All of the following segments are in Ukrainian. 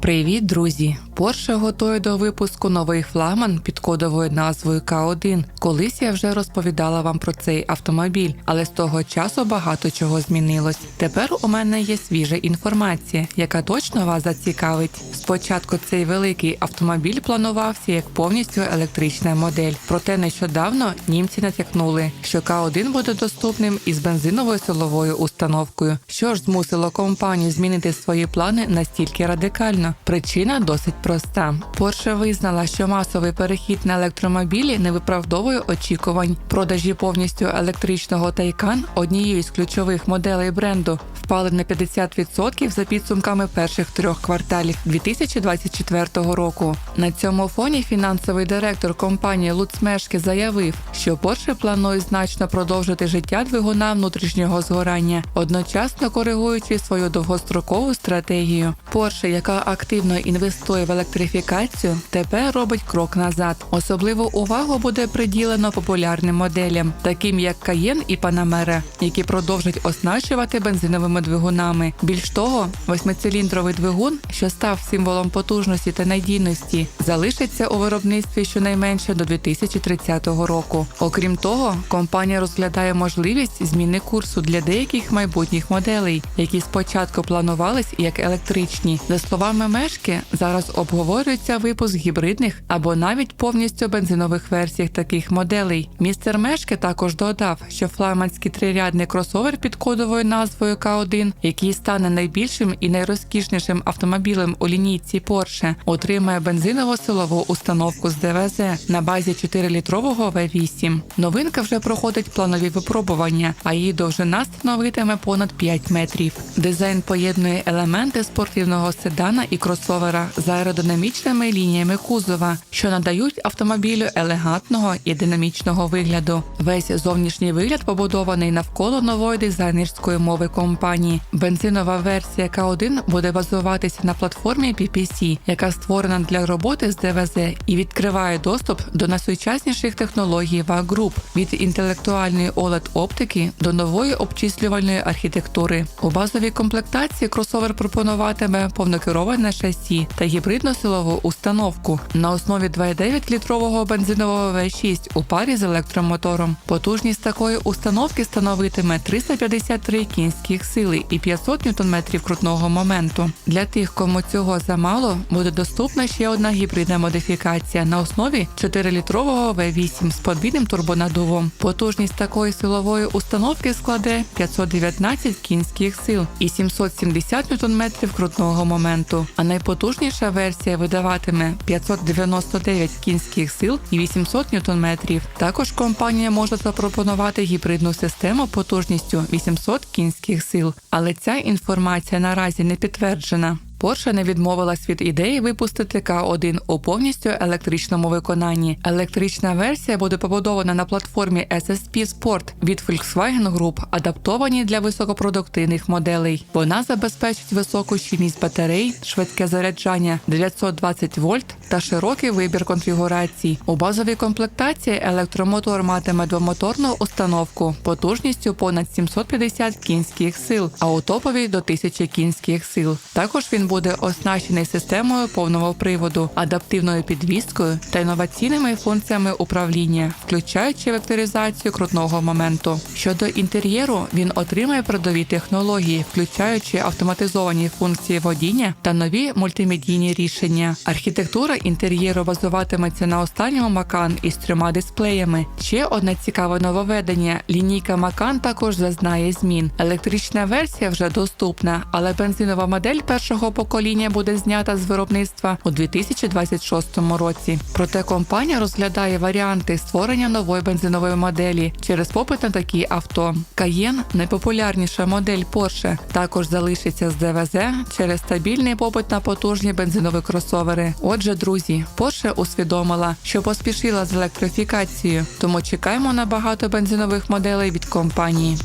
Привіт, друзі! Porsche готує до випуску новий флагман під кодовою назвою К1. Колись я вже розповідала вам про цей автомобіль, але з того часу багато чого змінилось. Тепер у мене є свіжа інформація, яка точно вас зацікавить. Спочатку цей великий автомобіль планувався як повністю електрична модель. Проте нещодавно німці натякнули, що К1 буде доступним із бензиновою силовою установкою, що ж змусило компанію змінити свої плани настільки радикально. Причина досить проста. Porsche визнала, що масовий перехід на електромобілі не виправдовує очікувань. Продажі повністю електричного Taycan, однієї з ключових моделей бренду, впали на 50% за підсумками перших трьох кварталів 2024 року. На цьому фоні фінансовий директор компанії Луцмешки заявив, що Porsche планує значно продовжити життя двигуна внутрішнього згорання, одночасно коригуючи свою довгострокову стратегію. Porsche, яка активно інвестує в електрифікацію, тепер робить крок назад. Особливу увагу буде приділено популярним моделям, таким як Cayenne і Panamera, які продовжать оснащувати бензиновими двигунами. Більш того, восьмициліндровий двигун, що став символом потужності та надійності, залишиться у виробництві щонайменше до 2030 року. Окрім того, компанія розглядає можливість зміни курсу для деяких майбутніх моделей, які спочатку планувались як електричні. За словами мешки, зараз обговорюється випуск гібридних або навіть повністю бензинових версій таких моделей. Містер Мешки також додав, що флагманський трирядний кросовер під кодовою назвою К1, який стане найбільшим і найрозкішнішим автомобілем у лінійці Porsche, отримає бензинову силову установку з ДВЗ на базі 4-літрового V8. Новинка вже проходить планові випробування, а її довжина становитиме понад 5 метрів. Дизайн поєднує елементи спортивного седана і кросовера з аеродинамічними лініями кузова, що надають автомобілю елегантного і динамічного вигляду. Весь зовнішній вигляд побудований навколо нової дизайнерської мови компанії. Бензинова версія К1 буде базуватися на платформі PPC, яка створена для роботи з ДВЗ і відкриває доступ до найсучасніших технологій VA Group від інтелектуальної oled оптики до нової обчислювальної архітектури. У базовій комплектації кросовер пропонуватиме повнокероване шасі та гібридну силову установку на основі 2,9 літрового бензинового V6 у парі з електромотором. Потужність такої установки становитиме 353 кінських сили і 500 Нм крутного моменту. Для тих, кому цього замало, буде доступна ще одна гібридна модифікація на основі 4-літрового V8 з подвійним турбонадувом. Потужність такої силової установки складе 519 кінських сил і 770 Нм крутного моменту. А найпотужніша версія видаватиме 599 кінських сил і 800 Нм. Також компанія може запропонувати гібридну систему потужністю 800 кінських сил, але ця інформація наразі не підтверджена. Porsche не відмовилась від ідеї випустити К1 у повністю електричному виконанні. Електрична версія буде побудована на платформі SSP Sport від Volkswagen Group, адаптованій для високопродуктивних моделей. Вона забезпечить високу щільність батарей, швидке заряджання 920 вольт та широкий вибір конфігурацій. У базовій комплектації електромотор матиме двомоторну установку потужністю понад 750 кінських сил, а у топовій до 1000 кінських сил. Також він буде оснащений системою повного приводу, адаптивною підвіскою та інноваційними функціями управління, включаючи векторизацію крутного моменту. Щодо інтер'єру, він отримає передові технології, включаючи автоматизовані функції водіння та нові мультимедійні рішення. Архітектура інтер'єру базуватиметься на останньому Macan із трьома дисплеями. Ще одне цікаве нововведення: лінійка Macan також зазнає змін. Електрична версія вже доступна, але бензинова модель першого покоління буде знята з виробництва у 2026 році. Проте компанія розглядає варіанти створення нової бензинової моделі через попит на такі авто. Cayenne – найпопулярніша модель Porsche, також залишиться з ДВЗ через стабільний попит на потужні бензинові кросовери. Отже, друзі, Porsche усвідомила, що поспішила з електрифікацією, тому чекаємо на багато бензинових моделей від компанії.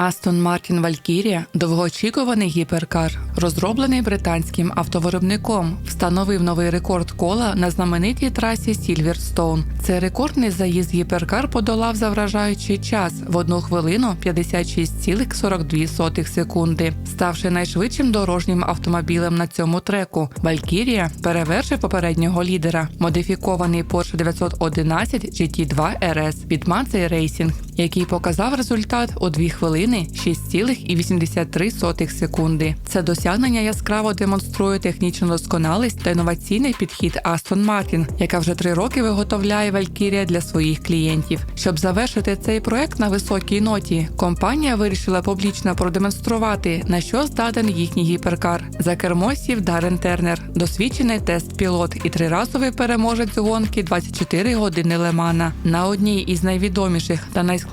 Aston Martin Valkyria – довгоочікуваний гіперкар, розроблений британським автовиробником, встановив новий рекорд кола на знаменитій трасі Сільверстоун. Цей рекордний заїзд гіперкар подолав за вражаючий час в 1 хвилину 56,42 секунди, ставши найшвидшим дорожнім автомобілем на цьому треку. Valkyria перевершив попереднього лідера, модифікований Porsche 911 GT2 RS від Manzai Racing, який показав результат у 2 хвилини 6,83 секунди. Це досягнення яскраво демонструє технічну досконалість та інноваційний підхід Aston Martin, яка вже три роки виготовляє Valkyria для своїх клієнтів. Щоб завершити цей проект на високій ноті, компанія вирішила публічно продемонструвати, на що здатен їхній гіперкар. За кермо сів Дарен Тернер, досвідчений тест-пілот і триразовий переможець гонки 24 години Лемана. На одній із найвідоміших та найскладніших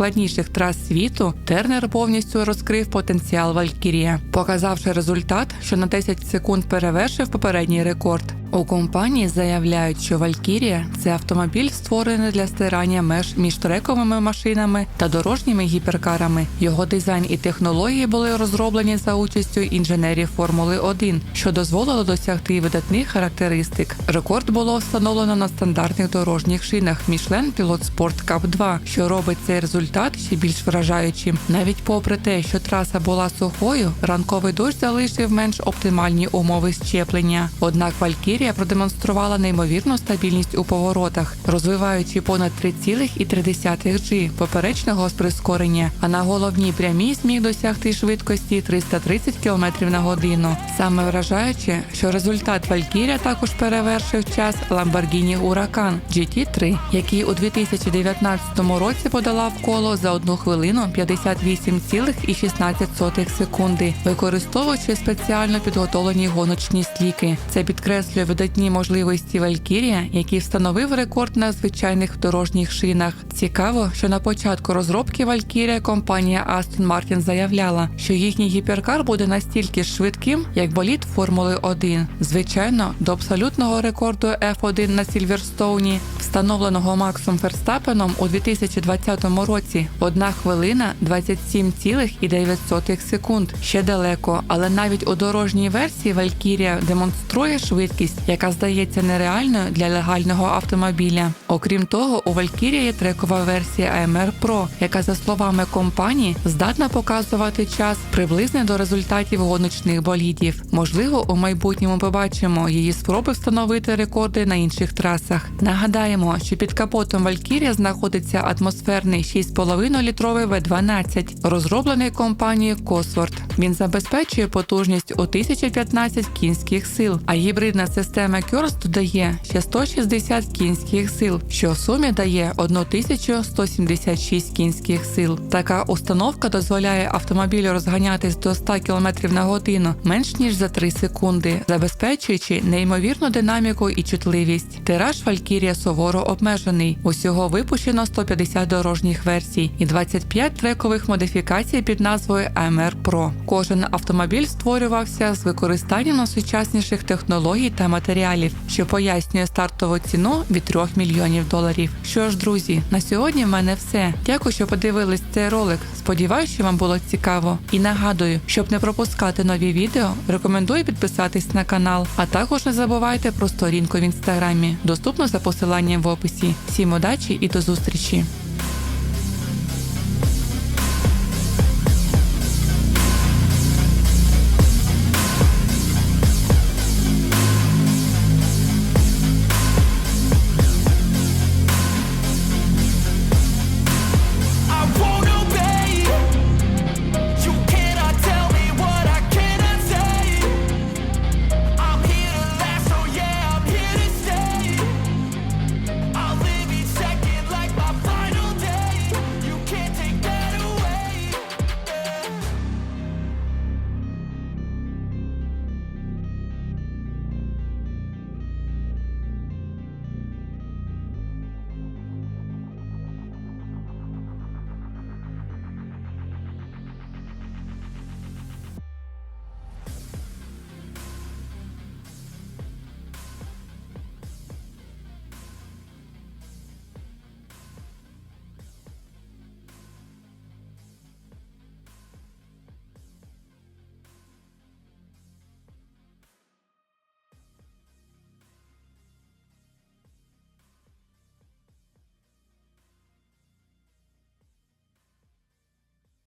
трас світу Тернер повністю розкрив потенціал Валькірія, показавши результат, що на 10 секунд перевершив попередній рекорд. У компанії заявляють, що Valkyria – це автомобіль, створений для стирання меж між трековими машинами та дорожніми гіперкарами. Його дизайн і технології були розроблені за участю інженерів Формули 1, що дозволило досягти видатних характеристик. Рекорд було встановлено на стандартних дорожніх шинах Michelin Pilot Sport Cup 2, що робить цей результат ще більш вражаючим. Навіть попри те, що траса була сухою, ранковий дощ залишив менш оптимальні умови щеплення. Однак Valkyria продемонструвала неймовірну стабільність у поворотах, розвиваючи понад 3,3 G поперечного з прискорення, а на головній прямій зміг досягти швидкості 330 км на годину. Саме вражаюче, що результат Valkyria також перевершив час Lamborghini Huracan GT3, який у 2019 році подолав коло за 1 хвилину 58,16 секунди, використовуючи спеціально підготовлені гоночні стійки. Це підкреслює видатні можливості Валькірія, який встановив рекорд на звичайних дорожніх шинах. Цікаво, що на початку розробки Валькірія компанія Aston Martin заявляла, що їхній гіперкар буде настільки швидким, як боліт Формули 1. Звичайно, до абсолютного рекорду F1 на Сільверстоуні, встановленого Максом Ферстапеном у 2020 році, 1 хвилина 27,9 секунд. Ще далеко, але навіть у дорожній версії Valkyria демонструє швидкість, яка здається нереальною для легального автомобіля. Окрім того, у Valkyria є трекова версія AMR Pro, яка, за словами компанії, здатна показувати час приблизно до результатів гоночних болідів. Можливо, у майбутньому побачимо її спроби встановити рекорди на інших трасах. Нагадаємо, що під капотом Valkyria знаходиться атмосферний 6,5 літровий V12, розроблений компанією Cosworth. Він забезпечує потужність у 1015 кінських сил, а гібридна система Curse додає ще 160 кінських сил, що в сумі дає 1176 кінських сил. Така установка дозволяє автомобілю розганятись до 100 км на годину менш ніж за 3 секунди, забезпечуючи неймовірну динаміку і чутливість. Тираж Valkyria суворо обмежений. Усього випущено 150 дорожніх версій і 25 трекових модифікацій під назвою AMR Pro. Кожен автомобіль створювався з використанням найсучасніших технологій та матеріалів, що пояснює стартову ціну від 3 мільйонів доларів. Що ж, друзі, на сьогодні в мене все. Дякую, що подивились цей ролик. Сподіваюсь, що вам було цікаво. І нагадую, щоб не пропускати нові відео, рекомендую підписатись на канал, а також не забувайте про сторінку в інстаграмі, доступну за посиланням в описі. Всім удачі і до зустрічі!